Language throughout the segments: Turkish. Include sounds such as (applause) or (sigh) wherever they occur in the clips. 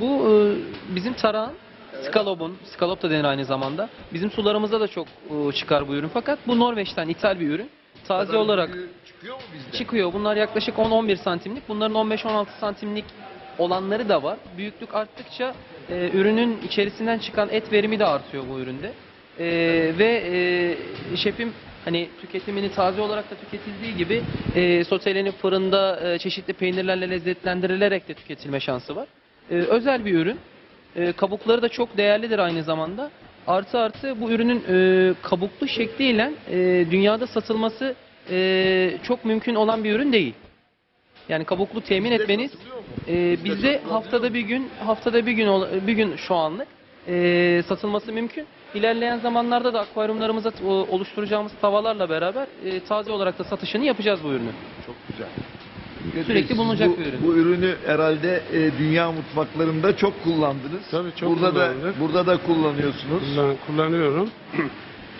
Bu e, bizim tarağın skalopun, skalop da denir aynı zamanda. Bizim sularımızda da çok e, çıkar bu ürün fakat bu Norveç'ten ithal bir ürün. Taze Kadar olarak büyüğü çıkıyor mu bizde? çıkıyor. Bunlar yaklaşık 10-11 santimlik. Bunların 15-16 santimlik olanları da var. Büyüklük arttıkça e, ürünün içerisinden çıkan et verimi de artıyor bu üründe. E, ve e, şefim hani tüketimini taze olarak da tüketildiği gibi e, sotelenip fırında e, çeşitli peynirlerle lezzetlendirilerek de tüketilme şansı var. E, özel bir ürün. E, kabukları da çok değerlidir aynı zamanda. Artı artı bu ürünün e, kabuklu şekliyle e, dünyada satılması e, çok mümkün olan bir ürün değil. Yani kabuklu temin etmeniz e, bizde haftada bir gün haftada bir gün bir gün şu anlık e, satılması mümkün. İlerleyen zamanlarda da akvaryumlarımıza oluşturacağımız tavalarla beraber e, taze olarak da satışını yapacağız bu ürünü. Çok güzel. Sürekli bulunacak bu, bir ürün. Bu ürünü herhalde e, dünya mutfaklarında çok kullandınız. Tabii çok burada da kullandık. burada da kullanıyorsunuz. Kullan- kullanıyorum. (clears throat)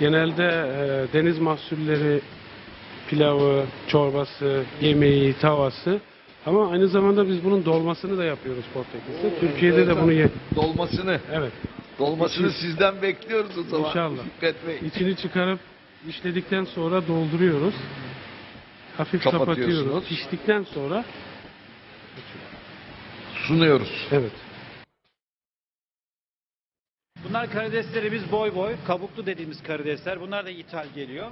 Genelde e, deniz mahsulleri, pilavı, çorbası, yemeği, tavası. Ama aynı zamanda biz bunun dolmasını da yapıyoruz Portekiz'de. Türkiye'de de bunu ye. dolmasını Evet. dolmasını İçi- sizden bekliyoruz o zaman. İnşallah. Fikret Bey. İçini çıkarıp işledikten sonra dolduruyoruz. Hafif kapatıyoruz. Piştikten sonra Sunuyoruz. evet. Bunlar karideslerimiz boy boy, kabuklu dediğimiz karidesler. Bunlar da ithal geliyor.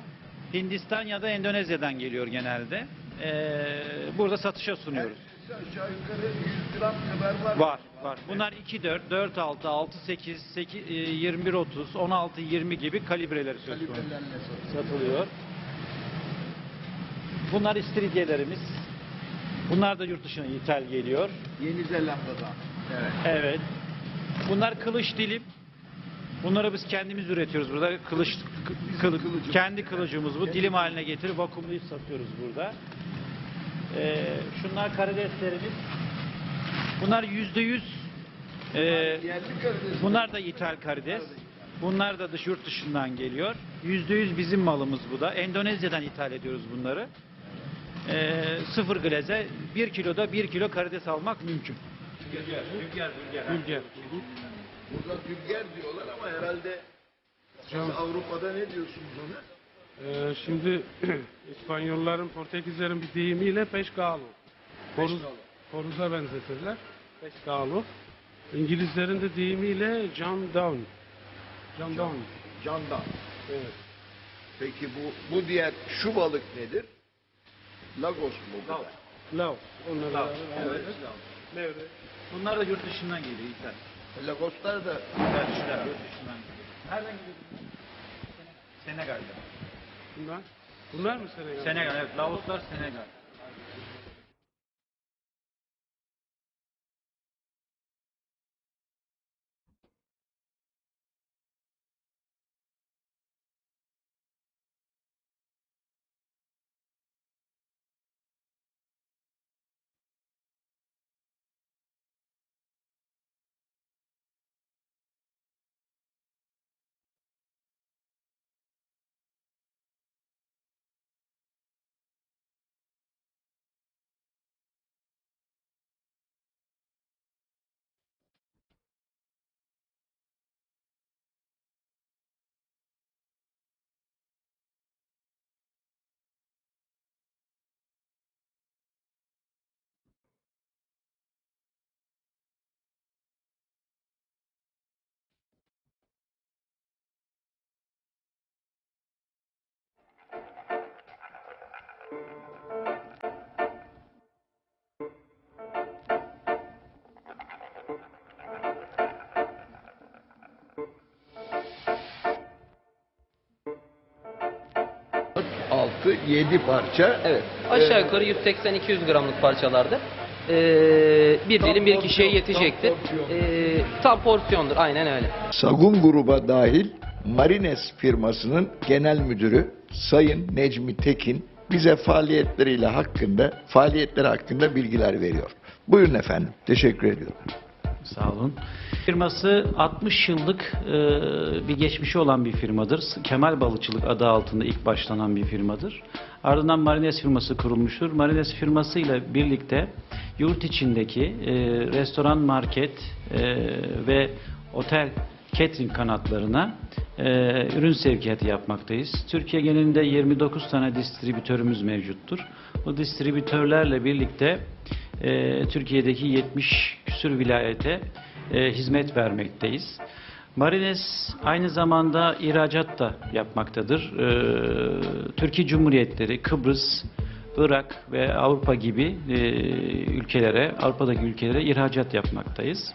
Hindistan ya da Endonezya'dan geliyor genelde. Ee, burada satışa sunuyoruz. Aşağı yukarı 100 gram kadar var. Var, var. Bunlar 2 4, 4 6, 6 8, 8 21 30, 16 20 gibi kalibreleri söz konusu. Satılıyor. Bunlar istiridyelerimiz. Bunlar da yurt dışına ithal geliyor. Yeni Zelanda'dan. Evet. Evet. Bunlar kılıç dilim. Bunları biz kendimiz üretiyoruz burada. Kılıç kı- kılı- kendi kılıcımız bu. Dilim haline getirip vakumlayıp satıyoruz burada. Ee, şunlar karideslerimiz. Bunlar yüzde yüz. ee, karides. bunlar da ithal karides. Bunlar da dış yurt dışından geliyor. Yüzde yüz bizim malımız bu da. Endonezya'dan ithal ediyoruz bunları. Ee, sıfır glaze bir kiloda bir kilo karides almak mümkün. Ülke. Burada gülger diyorlar ama herhalde siz Avrupa'da ne diyorsunuz ona? Ee, şimdi (clears throat) İspanyolların, Portekizlerin bir deyimiyle pescalo. Horuz, horuza benzetirler. Pescalo. İngilizlerin de deyimiyle John Down. John Down. Candan. Evet. Peki bu bu diğer şu balık nedir? Lagos mu bu? Laos. Onları Laos, evet. Mevre. Bunlar da yurt dışından geliyor ithal. Lagoslar da Yurt dışından, yurt dışından geliyor. Nereden geliyor? Senegal'den. Bunlar. Bunlar mı Senegal? Senegal evet. Laoslar Senegal. Altı, yedi parça. Evet. Aşağı Ee, yukarı 180-200 gramlık parçalardır. e, bir Tam dilim bir porsiyon, kişiye tam yetecektir. porsiyon. E, tam porsiyondur aynen öyle. Sagun gruba dahil Marines firmasının genel müdürü Sayın Necmi Tekin bize faaliyetleriyle hakkında faaliyetleri hakkında bilgiler veriyor. Buyurun efendim. Teşekkür ediyorum. Sağ olun. Firması 60 yıllık e, bir geçmişi olan bir firmadır. Kemal Balıkçılık adı altında ilk başlanan bir firmadır. Ardından Marines firması kurulmuştur. Marines firması ile birlikte yurt içindeki e, restoran, market e, ve otel catering kanatlarına e, ürün sevkiyatı yapmaktayız. Türkiye genelinde 29 tane distribütörümüz mevcuttur. Bu distribütörlerle birlikte e, Türkiye'deki 70 küsür vilayete e, hizmet vermekteyiz. Marines aynı zamanda ihracat da yapmaktadır. E, Türkiye Cumhuriyetleri, Kıbrıs, Irak ve Avrupa gibi e, ülkelere, Avrupa'daki ülkelere ihracat yapmaktayız.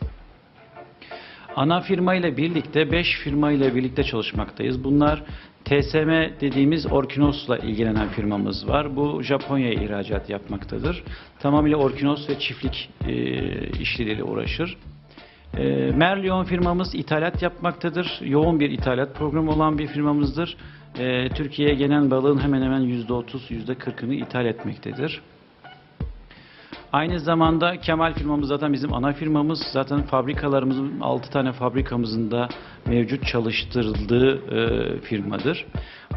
Ana firma ile birlikte 5 firma ile birlikte çalışmaktayız. Bunlar TSM dediğimiz Orkinos'la ilgilenen firmamız var. Bu Japonya'ya ihracat yapmaktadır. Tamamıyla Orkinos ve çiftlik e, işleriyle uğraşır. E, Merlion firmamız ithalat yapmaktadır. Yoğun bir ithalat programı olan bir firmamızdır. E, Türkiye'ye gelen balığın hemen hemen %30, %40'ını ithal etmektedir. Aynı zamanda Kemal firmamız zaten bizim ana firmamız. Zaten fabrikalarımızın 6 tane fabrikamızın da mevcut çalıştırıldığı e, firmadır.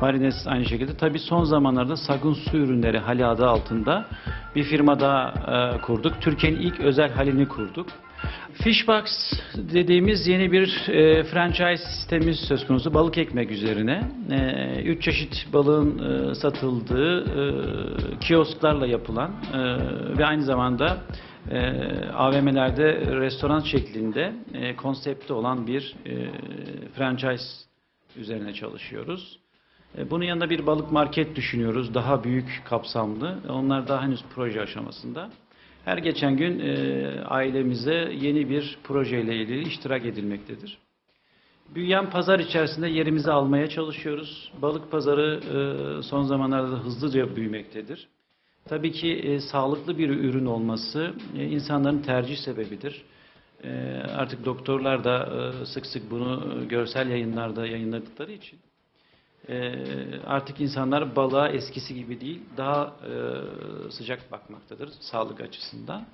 Marines aynı şekilde. Tabii son zamanlarda Sagun Su Ürünleri hali adı altında bir firma daha e, kurduk. Türkiye'nin ilk özel halini kurduk. Fishbox dediğimiz yeni bir e, franchise sistemimiz söz konusu balık ekmek üzerine. E, üç çeşit balığın e, satıldığı e, kiosklarla yapılan e, ve aynı zamanda e, AVM'lerde restoran şeklinde e, konsepti olan bir e, franchise üzerine çalışıyoruz. E, Bunun yanında bir balık market düşünüyoruz. Daha büyük kapsamlı. Onlar daha henüz proje aşamasında. Her geçen gün e, ailemize yeni bir projeyle ilgili iştirak edilmektedir. Büyüyen pazar içerisinde yerimizi almaya çalışıyoruz. Balık pazarı e, son zamanlarda hızlıca büyümektedir. Tabii ki e, sağlıklı bir ürün olması e, insanların tercih sebebidir. E, artık doktorlar da e, sık sık bunu e, görsel yayınlarda yayınladıkları için e, artık insanlar balığa eskisi gibi değil, daha e, sıcak bakmaktadır sağlık açısından.